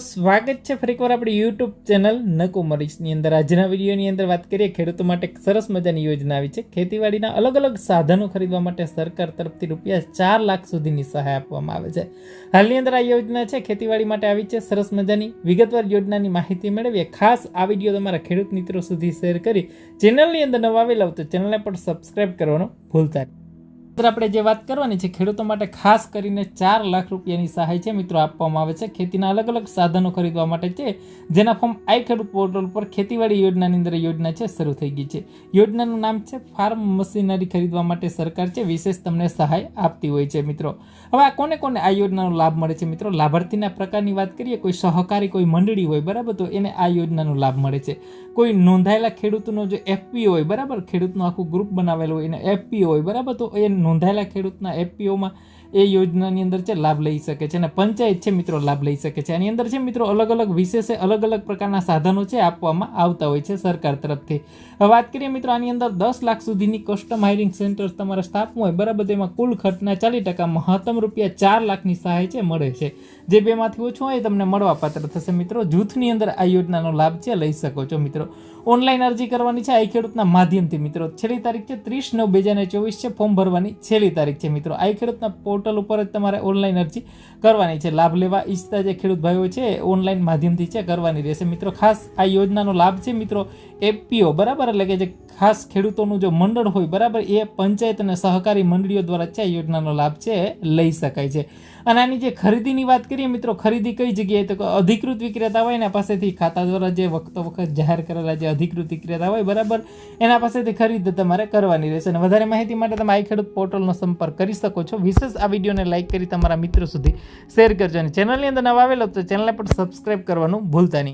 સ્વાગત છે. ફરીકવાર આપણી યુટ્યુબ ચેનલ નકુમરીશની અંદર. આજના વિડીયોની અંદર વાત કરીએ ખેડૂતો માટે સરસ મજાની યોજના આવી છે. ખેતીવાડીના અલગ અલગ સાધનો ખરીદવા માટે સરકાર તરફથી રૂપિયા ચાર લાખ સુધીની સહાય આપવામાં આવે છે. હાલની અંદર આ યોજના છે. ખેતીવાડી માટે આવી છે. સરસ મજાની વિગતવાર યોજનાની માહિતી મેળવીએ. ખાસ આ વીડિયો તમારા ખેડૂત મિત્રો સુધી શેર કરી ચેનલની અંદર નવા આવેલા તો ચેનલને પણ સબસ્ક્રાઇબ કરવાનું ભૂલતા નહીં. મિત્રો આપણે જે વાત કરવાની છે, ખેડૂતો માટે ખાસ કરીને ચાર લાખ રૂપિયાની સહાય છે મિત્રો આપવામાં આવે છે. ખેતીના અલગ અલગ સાધનો ખરીદવા માટે છે, જેના ફોર્મ આઈ ખેડૂત પોર્ટલ પર ખેતીવાડી યોજનાની અંદર યોજના છે, શરૂ થઈ ગઈ છે. યોજનાનું નામ છે ફાર્મ મશીનરી ખરીદવા માટે સરકાર છે, વિશેષ તમને સહાય આપતી હોય છે મિત્રો. હવે આ કોને કોને આ યોજનાનો લાભ મળે છે મિત્રો? લાભાર્થીના પ્રકારની વાત કરીએ, કોઈ સહકારી, કોઈ મંડળી હોય, બરાબર? તો એને આ યોજનાનો લાભ મળે છે. કોઈ નોંધાયેલા ખેડૂતનો જો એફપીઓ હોય, બરાબર? ખેડૂતનું આખું ગ્રુપ બનાવેલું હોય, એને એફપીઓ હોય, બરાબર? તો એ નોંધાયેલા ખેડૂતના એફપીઓમાં એ યોજનાની અંદર છે, લાભ લઈ શકે છે અને પંચાયત છે મિત્રો, લાભ લઈ શકે છે. આની અંદર છે મિત્રો અલગ અલગ વિશેષે અલગ અલગ પ્રકારના સાધનો છે આપવામાં આવતા હોય છે સરકાર તરફથી. વાત કરીએ મિત્રો, આની અંદર દસ લાખ સુધીની કસ્ટમ હાયરિંગ સેન્ટર તમારે સ્થાપવું હોય, બરાબર, તેમાં કુલ ખર્ચના ચાલીસ ટકા મહત્તમ રૂપિયા ચાર લાખની સહાય છે, મળે છે. જે બેમાંથી ઓછું હોય તમને મળવા પાત્ર થશે મિત્રો. જૂથની અંદર આ યોજનાનો લાભ છે, લઈ શકો છો મિત્રો. ઓનલાઈન અરજી કરવાની છે આઈ ખેડૂતના માધ્યમથી મિત્રો. છેલ્લી તારીખ છે, ત્રીસ નવ, બે હજાર ચોવીસ છે, ફોર્મ ભરવાની છેલ્લી તારીખ છે મિત્રો. આઈ ખેડૂતના પોર્ટલ ઉપર જ તમારે ઓનલાઈન અરજી કરવાની છે. લાભ લેવા ઈચ્છતા જે ખેડૂત ભાઈઓ છે ઓનલાઈન માધ્યમથી છે, કરવાની રહેશે. મિત્રો, ખાસ આ યોજનાનો લાભ છે, મિત્રો એપીઓ બરાબર? એટલે કે જે ખાસ ખેડૂતોનું જો મંડળ હોય, બરાબર? એ પંચાયત અને સહકારી મંડળીઓ દ્વારા છે, આ યોજનાનો લાભ છે, લઈ શકાય છે. અને આની જે ખરીદીની વાત કરીએ, મિત્રો, ખરીદી કઈ જગ્યાએ? તો અધિકૃત વિક્રેતા હોય એના પાસેથી ખાતા દ્વારા જે વખતો વખત જાહેર કરેલા જે અધિકૃત વિક્રેતા હોય, બરાબર? એના પાસેથી ખરીદ તમારે કરવાની રહેશે. અને વધારે માહિતી માટે તમે આઈ ખેડૂત પોર્ટલનો સંપર્ક કરી શકો છો. વિશેષ આ વિડીયોને લાઇક કરી તમારા મિત્રો સુધી શેર કરજો અને ચેનલની અંદર નવા આવેલો તો ચેનલને પણ સબસ્ક્રાઇબ કરવાનું ભૂલતા નહીં.